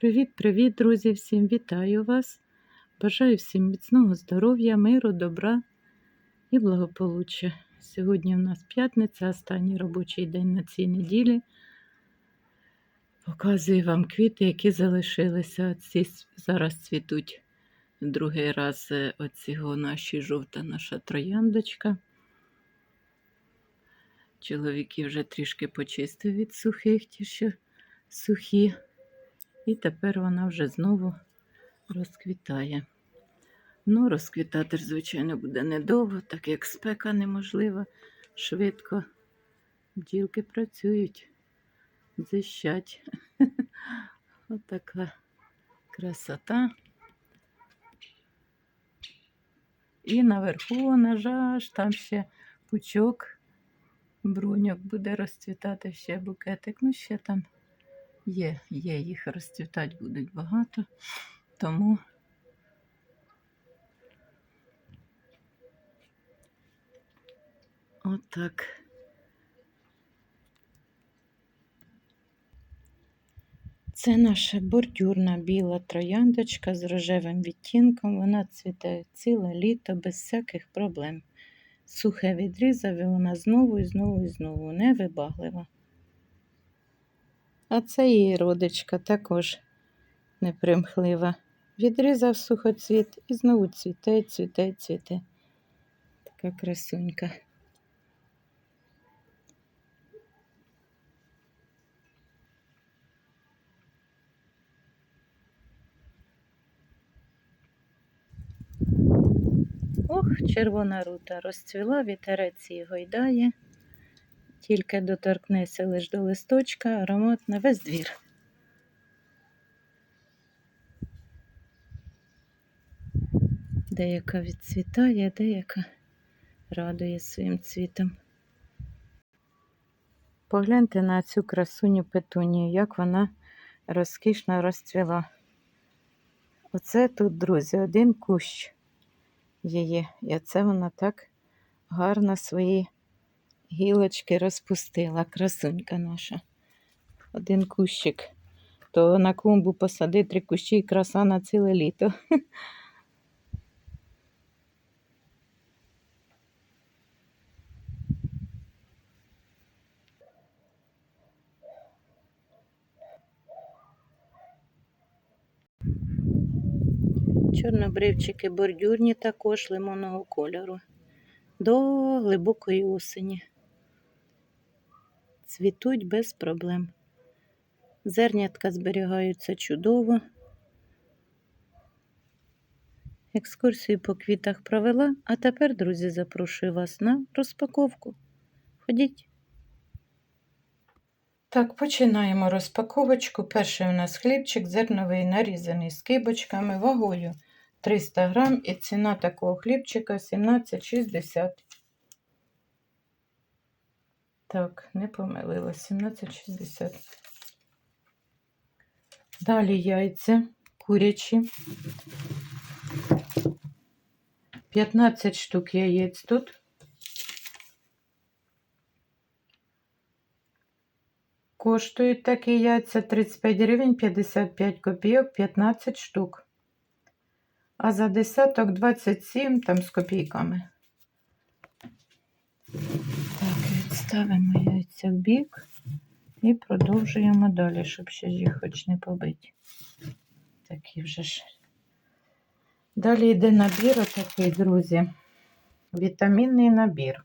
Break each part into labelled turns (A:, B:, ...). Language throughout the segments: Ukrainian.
A: Привіт-привіт, друзі! Всім вітаю вас! Бажаю всім міцного здоров'я, миру, добра і благополуччя. Сьогодні в нас п'ятниця, останній робочий день на цій неділі. Показую вам квіти, які залишилися. Ці зараз цвітуть другий раз е, оцього наші жовта наша трояндочка. Чоловіки вже трішки почистив від сухих, ті, що сухі. І тепер вона вже знову розквітає. Ну, розквітати звичайно, буде недовго, так як спека неможлива, швидко. Бджілки працюють, дзищать. Отака красота. І наверху, на жаж, там ще пучок, бруньок буде розцвітати ще букетик. Ну, ще там Є, є, їх розцвітати будуть багато, тому отак. Це наша бордюрна біла трояндочка з рожевим відтінком. Вона цвіте ціле літо без всяких проблем. Сухе відрізав і вона знову і знову і знову невибаглива. А це її родичка також непримхлива. Відрізав сухоцвіт і знову цвіте, цвіте, цвіте. Така красунька. Ох, червона рута розцвіла, вітерець її гойдає. Тільки доторкнеться лиш до листочка, аромат на весь двір. Деяка відцвітає, деяка радує своїм цвітом. Погляньте на цю красуню петунію, як вона розкішно розцвіла. Оце тут, друзі, один кущ її. І оце вона так гарно свої гілочки розпустила, красунька наша. Один кущик. То на клумбу посади три кущі і краса на ціле літо. Чорнобривчики бордюрні також лимонного кольору. До глибокої осені. Цвітуть без проблем. Зернятка зберігаються чудово. Екскурсію по квітах провела, а тепер, друзі, запрошую вас на розпаковку. Ходіть. Так, починаємо розпаковочку. Перший у нас хлібчик зерновий, нарізаний з кибочками, вагою 300 грам і ціна такого хлібчика 17,60. Так, не помилила, 17,60. Далі яйця курячі. 15 штук яєць тут. Коштують такі яйця 35 гривень 55 копійок 15 штук. А за десяток 27 там з копійками. Так, відставимо яйця в бік і продовжуємо далі, щоб ще їх хоч не побити. Такі вже ж. Далі йде набір отакий, друзі. Вітамінний набір.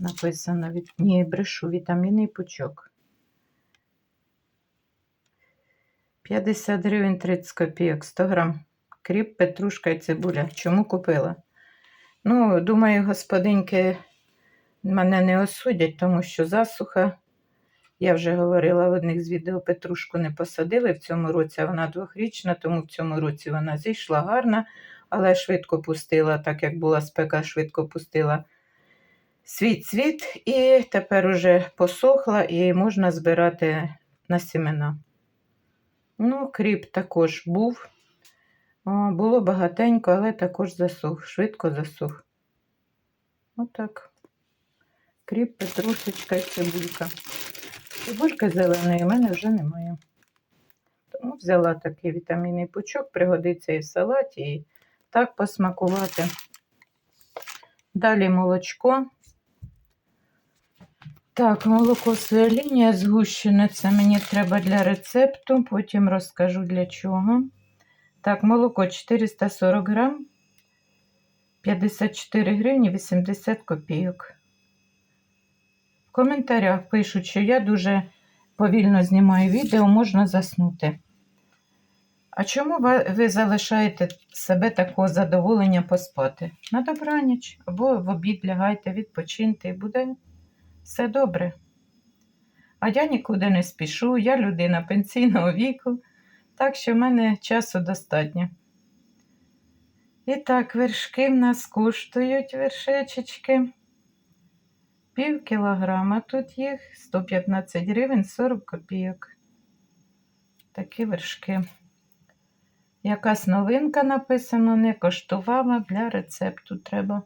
A: Написано від ні, брешу, вітамінний пучок. 50 гривень 30 копійок, 100 грам. Кріп, петрушка і цибуля. Чому купила? Ну, думаю, господинки мене не осудять, тому що засуха. Я вже говорила в одних з відео, петрушку не посадили в цьому році, а вона двохрічна, тому в цьому році вона зійшла гарна, але швидко пустила, так як була спека, швидко пустила свій цвіт, і тепер уже посохла і можна збирати на сімена. Ну, кріп також був. О, було багатенько, але також засух, швидко засух. Отак. Кріп, петрушечка і цибулька. Цибульки зеленої в мене вже немає. Тому взяла такий вітамінний пучок, пригодиться і в салаті, і так посмакувати. Далі молочко. Так, молоко своя лінія згущене. Це мені треба для рецепту, потім розкажу для чого. Так, молоко 440 грам, 54 гривні 80 копійок. Коментарях пишуть, що я дуже повільно знімаю відео, можна заснути. А чому ви залишаєте себе такого задоволення поспати? На добраніч або в обід лягайте, відпочиньте і буде все добре. А я нікуди не спішу, я людина пенсійного віку, так що в мене часу достатньо. І так, вершки в нас коштують вершечечки. Пів кілограма тут їх, 115 гривень 40 копійок. Такі вершки. Якась новинка написано, не коштувала для рецепту треба.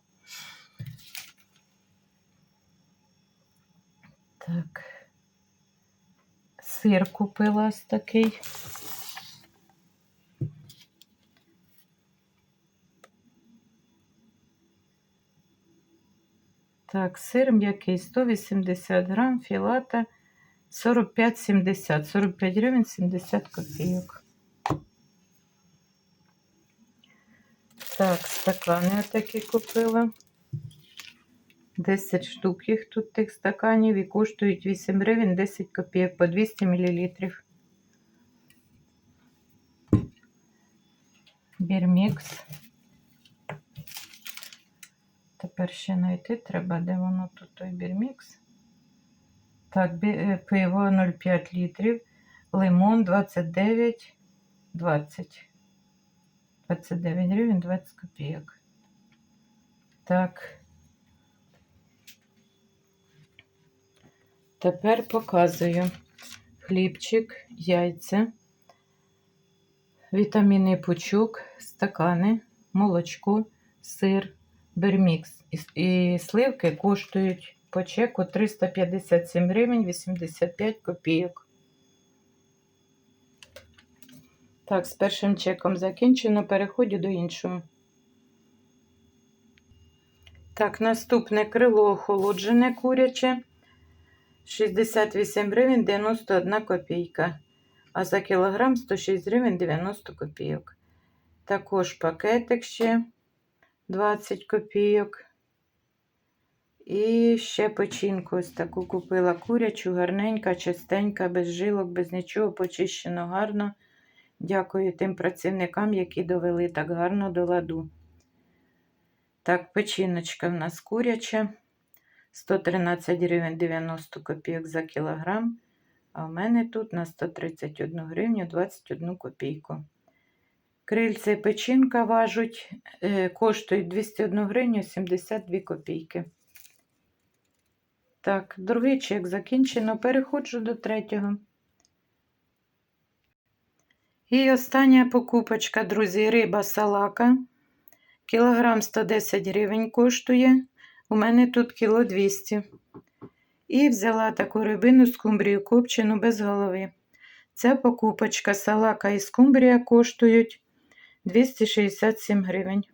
A: Так, сир купила ось такий. Так, сир м'який 180 грам, філата 45,70, 45 гривень 70 копійок. Так, стакани такі купила. 10 штук їх тут тих стаканів і коштують 8 гривень 10 копійок по 200 мл. Бірмікс. Тепер ще знайти треба, де воно тут той бірмікс. Так, пиво 0,5 літрів, лимон 29, 20. 29 гривень 20 копійок. Так. Тепер показую хлібчик, яйця, вітамінний пучок, стакани, молочко, сир, бермікс. І сливки коштують по чеку 357 гривень 85 копійок. Так, з першим чеком закінчено, переходжу до іншого. Так, наступне крило охолоджене куряче. 68 гривень 91 копійка. А за кілограм 106 гривень 90 копійок. Також пакетик ще 20 копійок. І ще печінку ось таку купила курячу, гарненька, чистенька, без жилок, без нічого, почищено гарно. Дякую тим працівникам, які довели так гарно до ладу. Так, печіночка в нас куряча. 113 гривень 90 копійок за кілограм. А в мене тут на 131 гривню 21 копійку. Крильце і печінка важуть, е, коштують 201 гривню 72 копійки. Так, другий чек закінчено. Переходжу до третього. І остання покупочка, друзі, риба салака. Кілограм 110 гривень коштує. У мене тут кіло 200. І взяла таку рибину скумбрію копчену без голови. Ця покупочка салака і скумбрія коштують 267 гривень.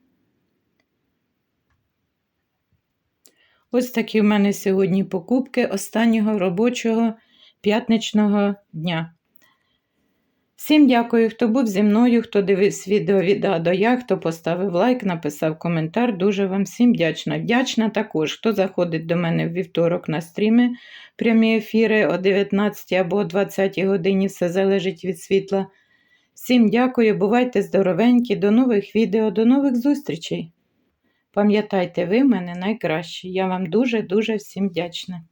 A: Ось такі в мене сьогодні покупки останнього робочого п'ятничного дня. Всім дякую, хто був зі мною, хто дивився відео від А до Я, хто поставив лайк, написав коментар. Дуже вам всім вдячна. Вдячна також, хто заходить до мене в вівторок на стріми, прямі ефіри о 19 або о 20 годині, все залежить від світла. Всім дякую, бувайте здоровенькі, до нових відео, до нових зустрічей. Пам'ятайте, ви мене найкращі. Я вам дуже-дуже всім вдячна.